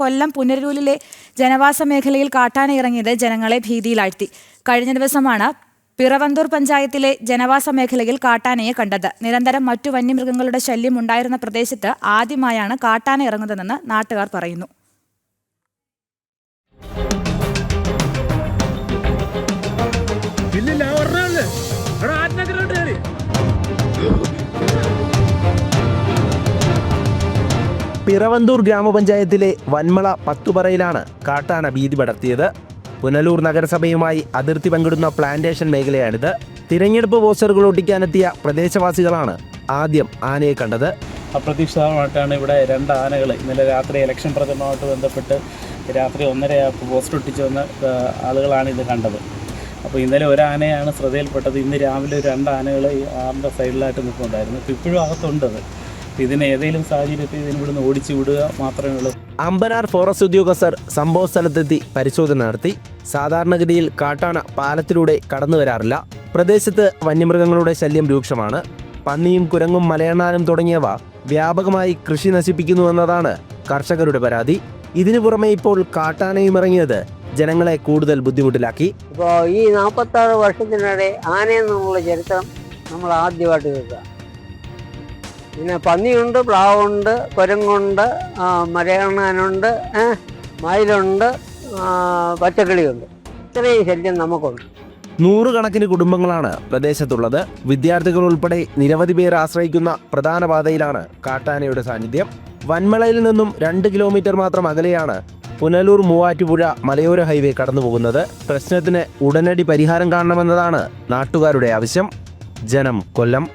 കൊല്ലം പുനരൂരിലെ ജനവാസ മേഖലയിൽ കാട്ടാന ഇറങ്ങിയത് ജനങ്ങളെ ഭീതിയിലാഴ്ത്തി. കഴിഞ്ഞ ദിവസമാണ് പിറവന്തൂർ പഞ്ചായത്തിലെ ജനവാസ മേഖലയിൽ കാട്ടാനയെ കണ്ടത്. നിരന്തരം മറ്റു വന്യമൃഗങ്ങളുടെ ശല്യം ഉണ്ടായിരുന്ന പ്രദേശത്ത് ആദ്യമായാണ് കാട്ടാന ഇറങ്ങുന്നതെന്ന് നാട്ടുകാർ പറയുന്നു. പിറവന്തൂർ ഗ്രാമപഞ്ചായത്തിലെ വന്മള പത്തുപറയിലാണ് കാട്ടാന ഭീതി പടർത്തിയത്. പുനലൂർ നഗരസഭയുമായി അതിർത്തി പങ്കിടുന്ന പ്ലാന്റേഷൻ മേഖലയാണിത്. തിരഞ്ഞെടുപ്പ് പോസ്റ്ററുകൾ ഒട്ടിക്കാനെത്തിയ പ്രദേശവാസികളാണ് ആദ്യം ആനയെ കണ്ടത്. അപ്രതീക്ഷിതമായിട്ടാണ് ഇവിടെ രണ്ട് ആനകൾ ഇന്നലെ രാത്രി ഇലക്ഷൻ പ്രചരണവുമായിട്ട് ബന്ധപ്പെട്ട് രാത്രി ഒന്നരയായപ്പോൾ പോസ്റ്റർ ഒട്ടിച്ചു വന്ന ആളുകളാണ് ഇത് കണ്ടത്. അപ്പോൾ ഇന്നലെ ഒരു ആനയാണ് ശ്രദ്ധയിൽപ്പെട്ടത്. ഇന്ന് രാവിലെ രണ്ട് ആനകൾ ആറിന്റെ സൈഡിലായിട്ട് നിൽക്കുന്നുണ്ടായിരുന്നു ഇപ്പോൾ ഇപ്പോഴും അകത്തുണ്ടത് ഇതിന് ഏതെങ്കിലും സാഹചര്യത്തിൽ ഇതിന് ഇവിടുന്ന് ഓടിച്ചു വിടുക മാത്രമേ ഉള്ളൂ. അമ്പനാർ ഫോറസ്റ്റ് ഉദ്യോഗസ്ഥർ സംഭവ സ്ഥലത്തെത്തി പരിശോധന നടത്തി. സാധാരണഗതിയിൽ കാട്ടാന പാലത്തിലൂടെ കടന്നു വരാറില്ല. പ്രദേശത്ത് വന്യമൃഗങ്ങളുടെ ശല്യം രൂക്ഷമാണ്. പന്നിയും കുരങ്ങും മലയണ്ണാനും തുടങ്ങിയവ വ്യാപകമായി കൃഷി നശിപ്പിക്കുന്നുവെന്നതാണ് കർഷകരുടെ പരാതി. ഇതിനു പുറമെ ഇപ്പോൾ കാട്ടാനയും ഇറങ്ങിയത് ജനങ്ങളെ കൂടുതൽ ബുദ്ധിമുട്ടിലാക്കി. ഇപ്പോൾ ഈ നാൽപ്പത്താറ് വർഷത്തിനിടെ ആനയെന്നുള്ള ചരിത്രം നമ്മൾ ആദ്യമായിട്ട് കേൾക്കുക. പിന്നെ പന്നിയുണ്ട് പ്ലാവുണ്ട് കുരങ്ങുണ്ട് മരയണ്ണാനുണ്ട് മയിലുണ്ട് പച്ചക്കിളിയുണ്ട്. ഇത്രയും ശല്യം നമുക്കുണ്ട്. നൂറുകണക്കിന് കുടുംബങ്ങളാണ് പ്രദേശത്തുള്ളത്. വിദ്യാർത്ഥികൾ ഉൾപ്പെടെ നിരവധി പേർ ആശ്രയിക്കുന്ന പ്രധാന പാതയിലാണ് കാട്ടാനയുടെ സാന്നിധ്യം. വൻമളയിൽ നിന്നും രണ്ട് കിലോമീറ്റർ മാത്രം അകലെയാണ് പുനലൂർ മൂവാറ്റുപുഴ മലയോര ഹൈവേ കടന്നു പോകുന്നത് പ്രശ്നത്തിന് ഉടനടി പരിഹാരം കാണണമെന്നതാണ് നാട്ടുകാരുടെ ആവശ്യം. ജനം കൊല്ലം.